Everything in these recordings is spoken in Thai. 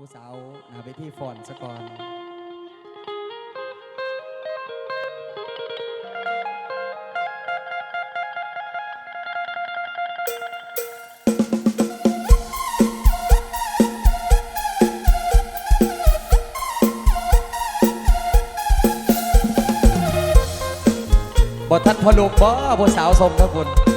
ผู้สาวหนาไปที่ฟอนซะก่อนบททัดพอลูกบ่ผู้สาวสมทั้งคุณ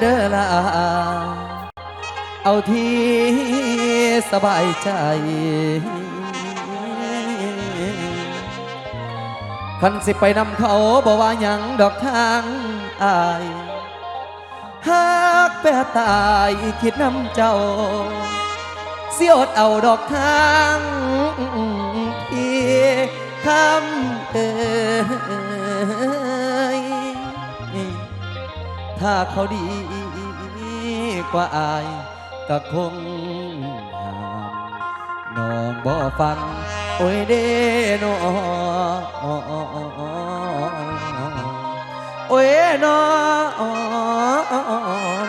เด้อลาเอาที่สบายใจคันสิไปนำเขาบอกว่าหยังดอกทางอายหากแปรตายคิดนำเจ้า เสียอดเอาดอกทางที่คำเอ่ย ถ้าเขาดีกว่าอายก็คงห้ามน้องบ่ฟัง โอ้ยเด้น้องโอ้ยน้อง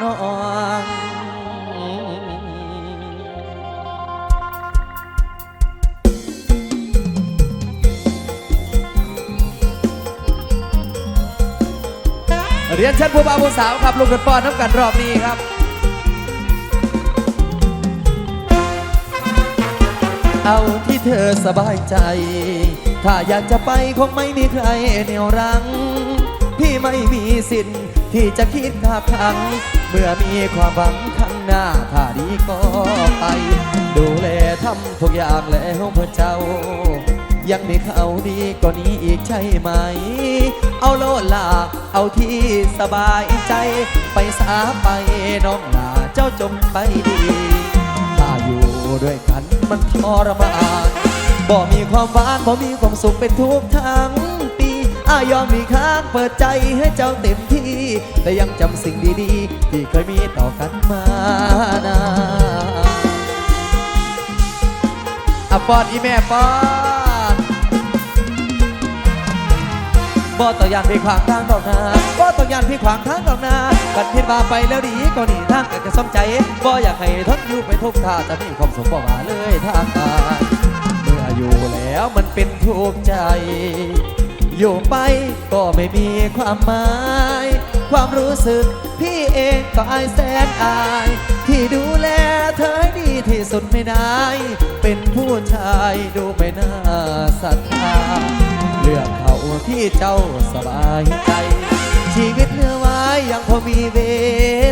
น้อง เรียนเชิญผู้บ่าวผู้สาวครับลูกกันป้อนน้ำกันรอบนี้ครับเอาที่เธอสบายใจ ถ้าอยากจะไปคงไม่มีใครเหนี่ยวรั้งพี่ไม่มีสิทธิ์ที่จะคิดขาขัง เมื่อมีความหวังข้างหน้า ถ้าดีก็ไป ดูแลทำทุกอย่างแล้วเพื่อเจ้า ยังมีเขาดีกว่านี้อีกใช่ไหม เอาโลดลาเอาที่สบายใจ ไปสาไปน้องลาเจ้าจงไปดีถ้าอยู่ด้วยกันมันทรมานบ่มีความหวานบ่มีความสุขเป็นทุกทั้งปีอายอมมีค้างเปิดใจให้เจ้าเต็มที่ แต่ยังจำสิ่งดีๆ ที่เคยมีต่อกันมานานอะปอนอีแม่ปอน บ่ต้องยานพี่ขวางทางดอกนาบ่ต้องยานพี่ขวางทางดอกนากันพิดมาไปแล้วดีก็หนีทางกันจะสมใจบ่อยากให้ทนอยู่ไปทุกท่าจะมีความสุขบ่ว่าเลยทางกาเมื่ออยู่แล้วมันเป็นทุกข์ใจ อยู่ไปก็ไม่มีความหมาย ความรู้สึกพี่เองก็อายแสนอาย ที่ดูแลเธอให้ดีที่สุดไม่ได้ เป็นผู้ชายดูไม่น่าศรัทธา เลือกเขาที่เจ้าสบายใจ ชีวิตเหลือไว้ยังพอมีเว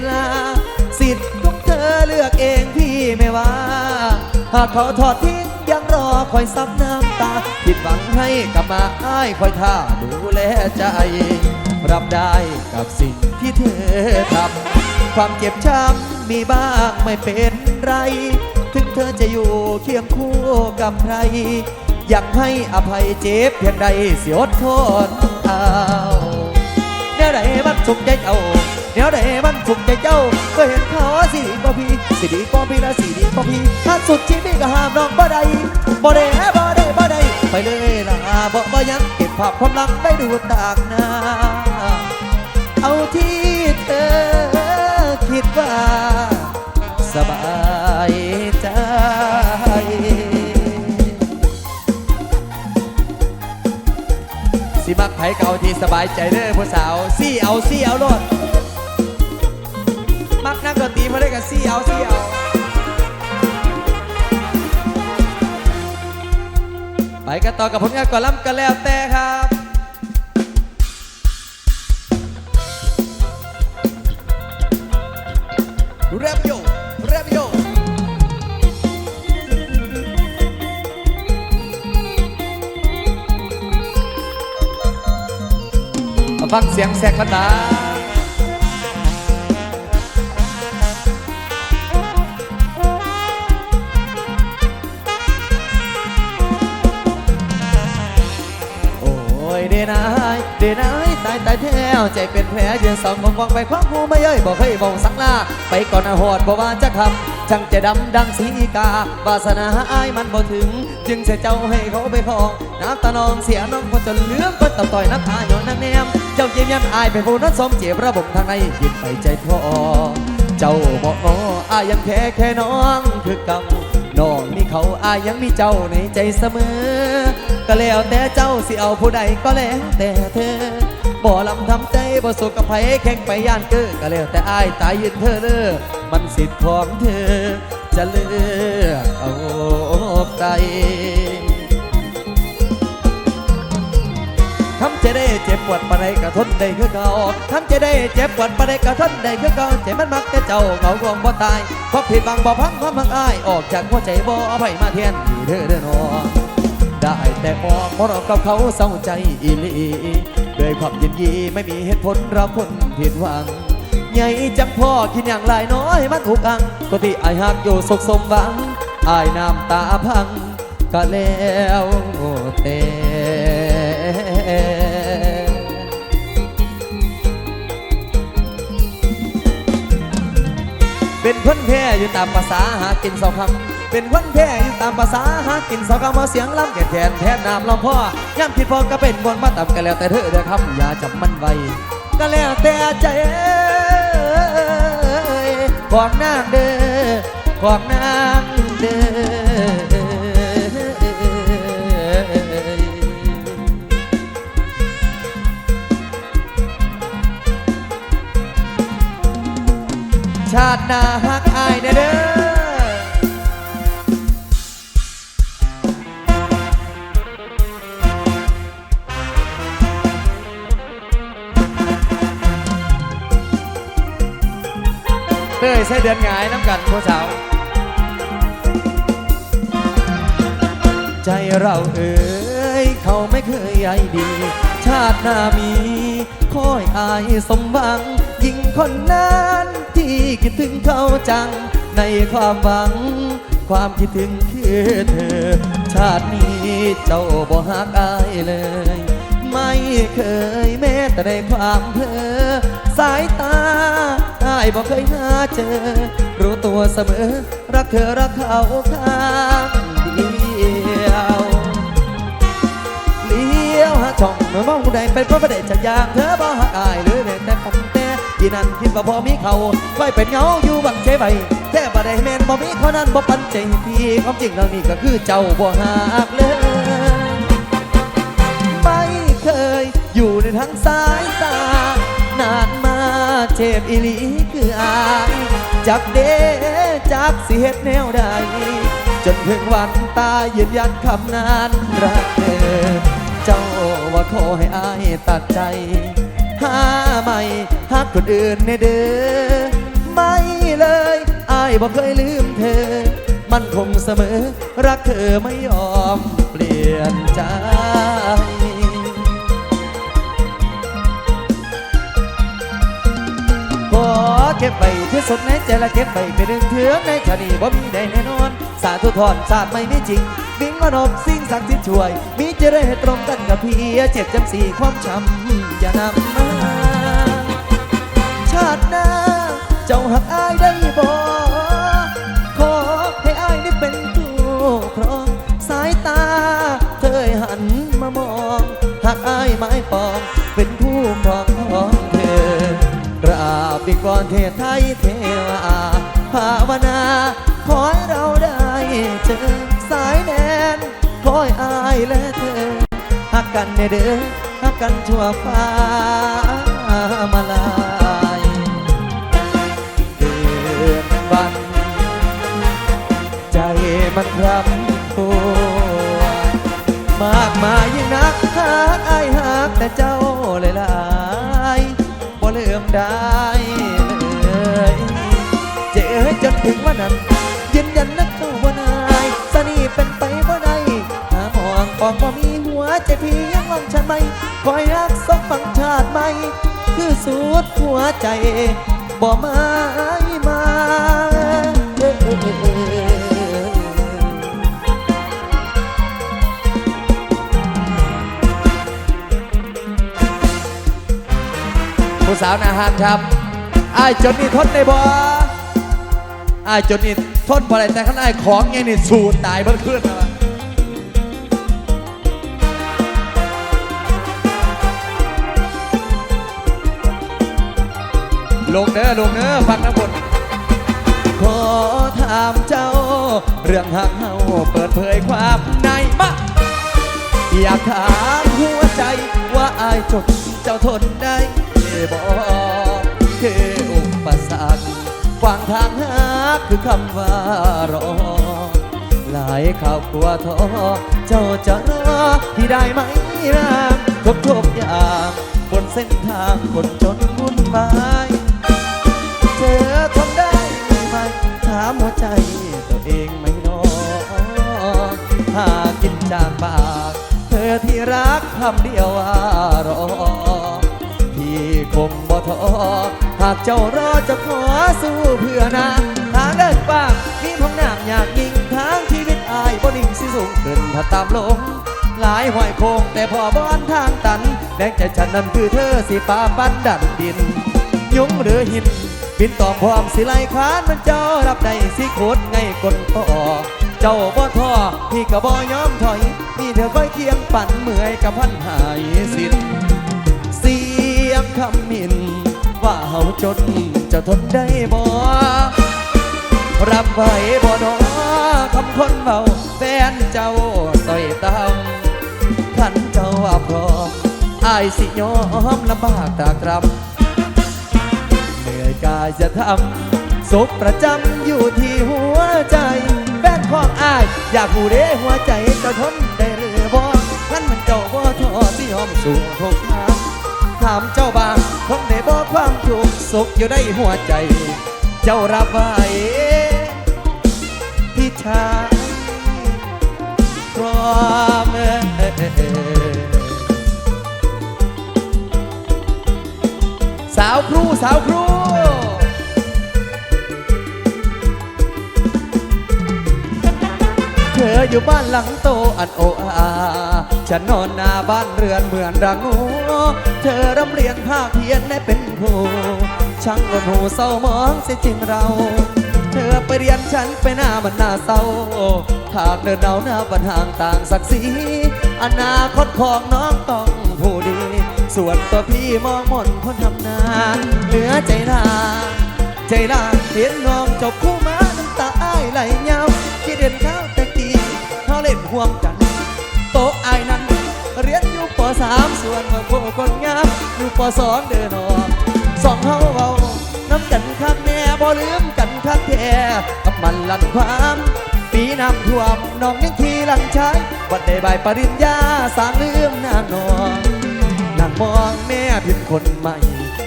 ลา สิทธิ์ของเธอเลือกเองพี่ไม่ว่า หากเขาทอดทิ้งยังรอคอยซับน้ำตา ผิดหวังให้กลับมาอ้ายคอยท่าดูแลใจ รับได้กับสิ่งที่เธอทำความเจ็บช้ำมีบ้างไม่เป็นไร ถึงเธอจะอยู่เคียงคู่กับใคร ยังให้อภัยเจ็บเพียงใดเสียอดทนเอาแนวใดมันสุขใจเจ้าแนวใดมันสุขใจเจ้าก็เห็นเขาสิดีกว่าพี่สิดีกว่าพี่และสิดีกว่าพี่ถ้าสุดชีวิตก็ห้ามน้องบ่ได้บ่ได้บ่ได้บ่ได้ไปเลยล่ะบ่บ่ยังเก็บภาพความหลังได้ดูต่างหน้าเอาที่ ผเก่าที่สบายใจเด้อผู้สาวซี่เอาซี่เอาโลดมักนักดนตรีมาได้กับซี่เอาซี่เอาไปกันต่อกับผลงานก่อนล้ำกันแล้วแต่ครับ ฟังเสียงแซกกันนะโอ้ยเดนายเดนายตายตายแท้วใจเป็นแผลยืนสองมองมองไปคว้างหูไม่เย้ยบอกเคยบอกสังลาไปก่อนอาหอดบอกว่าจะคำช่างจะดำดังสีกาวาสนาอายมันบ่ถึง จึงเสียเจ้าให้เขาไปครอง น้ำตานองเสียน้องคนจนเลือมก็ตับต่อยน้ำตาหยดนักแนม เจ้าเยี่ยมยันอายเป็นผู้นั้นสมเจ็บระบบทางในคิดไปใจพอเจ้าบอกงออายยังแค่แค่น้องคือเก่าน้องมีเขาอายยังมีเจ้าในใจเสมอ ก็แล้วแต่เจ้าสิเอาผู้ใดก็แล้วแต่เธอบ่ลำทำใจบ่สุขกับไผแข่งไปย่านเก้อก็แล้วแต่อายตายยืนเธอเด้อมันสิทธิ์ของเธอจะเลือกเอาใคร ทำจะได้เจ็บปวดปานใดก็ทนได้คือเก่าทำจะได้เจ็บปวดปานใดก็ทนได้คือเก่าใจมันมักแต่เจ้าเหงาควงบ่ตายเพราะผิดบังบ่พังความมักอายออกจากหัวใจบ่เอาไปมาเทียนที่เธอเด้อน้องได้แต่มองเพราะเรากับเขาเศร้าใจอีหลีด้วยความยินดีไม่มีเหตุผลเรับผลผิดหวังใหญ่จังพ่อคิดอย่างไรน้อยมันอุกอังก็ที่อายหักอยู่สุขสมหวังอายน้ำตาพังก็แล้วแต่ เป็นคนแพ้อยู่ตามภาษาหากินสองคำเป็นคนแพ้อยู่ตามภาษาหากินสองคำมาเสียงล้ำแก่แทนแทนน้ำลำพ่อย่ำผิดพอก็เป็นบนมาต่ำกันแล้วแต่เธอเด้อคำอย่าจับมันไว้ก็แล้วแต่ใจเอ้ยของนางเด้อของนางเด้อ ชาติหน้าฮักอายเด้อเด้อเต้ยใส่เดือนหงายน้ำกันผู้สาว ใจเราเอ๋ยเขาไม่เคยใยดี ชาติหน้ามีคอยอายสมหวังยิ่งคนนั้น คิดถึงเขาจัง ในความหวัง ความคิดถึงคือเธอ ชาตินี้เจ้าบ่หักอายเลย ไม่เคยแม้แต่ในความเพ้อสายตาอายบ่เคยหาเจอ รู้ตัวเสมอ รักเธอรักเขาข้างเดียวเลี้ยวหาช่องเมื่อมองผู้ใดเป็นเพราะประเด็จะอยากเธอบ่หักอายเลย ที่นั่นคิดว่าพอมีเขาไว้เป็นเงาอยู่บังใจใบแค่บ่ได้แมนบ่มีเขานั้นบ่ปันใจพี่ความจริงเรื่องนี้ก็คือเจ้าบ่หักเลยไม่เคยอยู่ในทางสายตานานมาเจ็บอีหลีคืออายจากเดจากสิเหตุแนวใดจนถึงวันตายยืนยันคำนานรักเธอเจ้าว่าขอให้อายตัดใจ หาไม่หักคนอื่นในเด้อไม่เลยอายบอกเคยลืมเธอ มันคงเสมอ รักเธอไม่ยอมเปลี่ยนใจขอเก็บไปที่สุดในใจและเก็บไปเป็นหนึ่งเถืองในชานีบ่มีได้แน่นอน สาธุทอนศาสตร์ไม่มีจริงวิ่งมานบสิ่งศักดิ์สิทธิ์ช่วย มีจะได้ตรงกันกับพี่เจ็บจำสีความช้ำอย่านำมาาติหน้า เจ้าหักอายได้บ่ขอให้อายได้เป็นผู้ครองสายตา เธอหันมามองหักอายไม้ปองเป็นผู้ครองของเธอกราบบิกรเทศไทยเทวาภาวนา ขอให้เราได้เจอสายแนนขอให้อายและเธอหักกันแน่เด้อหักกันชั่วฟ้ามาลา มันรำพัวมากมายยิ่งนักหักอายหักแต่เจ้าหลายๆบ่เลื่อมได้เลยเจอจนถึงวันนั้นยืนยันนักเจ้าว่านายสนีเป็นไปบ่ได้หามองปองบ่มีหัวใจพี่ยังลองฉันไหมคอยรักสมฟังชาติไหมคือสุดหัวใจบ่มา ผู้สาวนาหานครับไอ้ายจนนี่ทนได้บ่ไอ้ายจนนี่ทนบ่ได้แต่ข้างในของไงนี่สูดตายเบิ้ขึ้นแล้วอะลงเด้อลงเด้อฟังน้ำบทขอถามเจ้า เรื่องหักเฮาเปิดเผยความในมาอยากถามหัวใจว่าอายจดเจ้าทนได้ บ่คืออุปสรรคขวางทางหาคือคำว่ารอ หลายข่าวกลัวท้อเจ้าจะรอพี่ได้ไหมร่างทุกทุกๆอย่างบนเส้นทางคนจนวุ่นวายเธอทนได้ไหมถามหัวใจตัวเองไหม่นอหากินจากปาก เธอที่รักคำเดียวว่ารอ พี่คงบ่ท้อหากเจ้ารอจะขอสู้เพื่อนาทางเดินปากมีห้องน้ำอยากยิงทางชีวิตอายบ่นิ่งสิสูงขึ้นถ้าตามลง หลายห้อยโคงแต่พอบอนทางตันแดงใจฉันนั้นคือเธอสีฟ้าปันดันดิน ยุงหรือหินบินตอมพร้อมสิไลคานมันเจ้ารับได้สิโคตรไงกลพ่อเจ้าบ่ท้อพี่ก็บ่ยอมถอย มีเธอคอยเคียงปั่นเมื่อยกับพันหายสิ้น คำหมิน ว่าเฮาจนจะทนได้บ่รับไว้บ่นอคำคนเบาแฟนเจ้าต่อยตำขันเจ้าว่าพร้อมอายสิยอมลำบากตากตรำเหนื่อยกายจะทำสุขประจำอยู่ที่หัวใจแฟนของอาย อยากหูเด้หัวใจจะทนได้หรือบ่ขันมันเจ้าบ่ทอที่ยอมสู่ทุกทาง ถามเจ้าบางคงได้บอกความทุกข์สุขอยู่ในหัวใจ เจ้ารับไว้พี่ชายพร้อมสาวครูสาวครู ออยู่บ้านหลังโตอันโออาฉันนอนหน้าบ้านเรือนเหมือนรังงูเธอร่ำเรียนภาคเพียนได้เป็นครูช่างก็หูเศร้ามองเสียจริงเรา เธอไปเรียนฉันไปหน้ามันหน้าเศร้าหากเดินเอาหน้าบันห่าต่างศักดิ์ศรีอนาคตของน้องต้องผู้ดี ส่วนตัวพี่มองมนคนทำนาเหลือใจนาใจลาเห็นน้องจบคู่มาน้ำตาอ้ายไหลเงาคิดเห็นข้าวแต่กี้เขาามส่วนมาโคคนงามอยู่ปสองเดินออกสองเฮาเอาน้ำกันข้างแน่บ่ลืมกันข้างแท้กับมันลันความปีน้ำท่วมน้องยังทีหลังใช้วันได้ใบปริญญาสางลืมนางนองนั่งมองแม่พิมพ์คนใหม่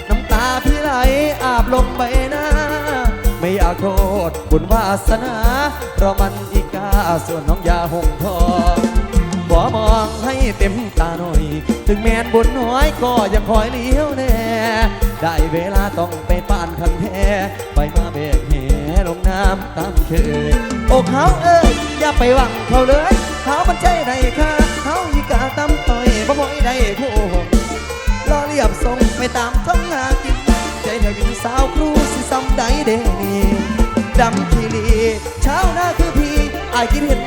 น้ำตาพี่ไหลอาบลงใบหน้าไม่อยากโทษบุญวาสนา เพราะมันอีกาส่วนน้องยาหงทอง ขอมองให้เต็มตาหน่อย ถึงแม้นบุญน้อยก็ยังคอยเลี้ยวแน่ได้เวลาต้องไปป่านคันแท้ไปมาเบกแหลงน้ำตามเคยอกเขาเอ้ยอย่าไปหวังเขาเลยเขามันใจได้ค่ะเขาอีกาตำต่อยบ่บ่อยได้คู่หงรอเรียบส่งไปตามท้องหากิน ใจเธอเป็นสาวครูสิซ้ำใดเดนี่ดำขีรีเช้าหน้าคือพี่อายคิดเห็น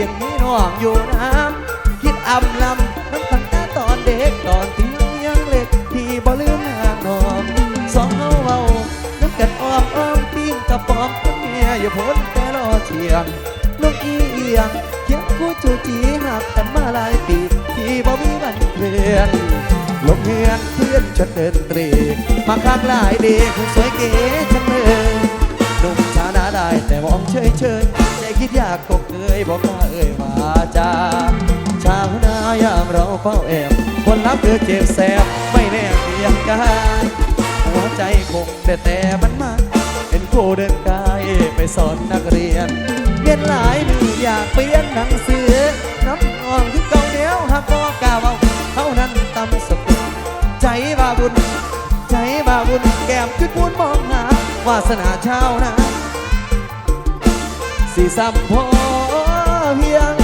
ยังมีน้องอยู่น้ำคิดอำลำน้ำพันตาตอนเด็กตอนที่ยังเล็กพี่บ่ลืมนางนองสองเฮาเว้าน้ำกันอ้อมอ้อมปิ้งกระป๋อมคนเมียอย่าพ้นแต่รอเที่ยงลูกอีเอียงเขียนคู่จูจีหักกันมาหลายปีที่บ่มีวันเพื่อนลงเฮือนเพื่อนฉันเดินตรีมาข้างหลายเด็กสวยเก๋จังเลยหนุ่มชาหนาได้แต่มองเฉยเฉยากกบเกยบอกว่าเอ่ยวาจาชาวนายางเราเฝ้าแอบคนรับเธอเจ็บแสบไม่แน่เพียงกายหัวใจคงแต่แต่มันมาเป็นครูเดินกายไปสอนนักเรียนเรียนหลายมืออยากไปเรียนหนังสือน้ำอ่องคือเก่าเดียวหากบ่กล้าเว้าเท่านั้นตำสกุลใจว่าบุญ ใจว่าบุญแก้มจุดบุญมองหาวาสนาชาวนา สีสัมพอเฮียง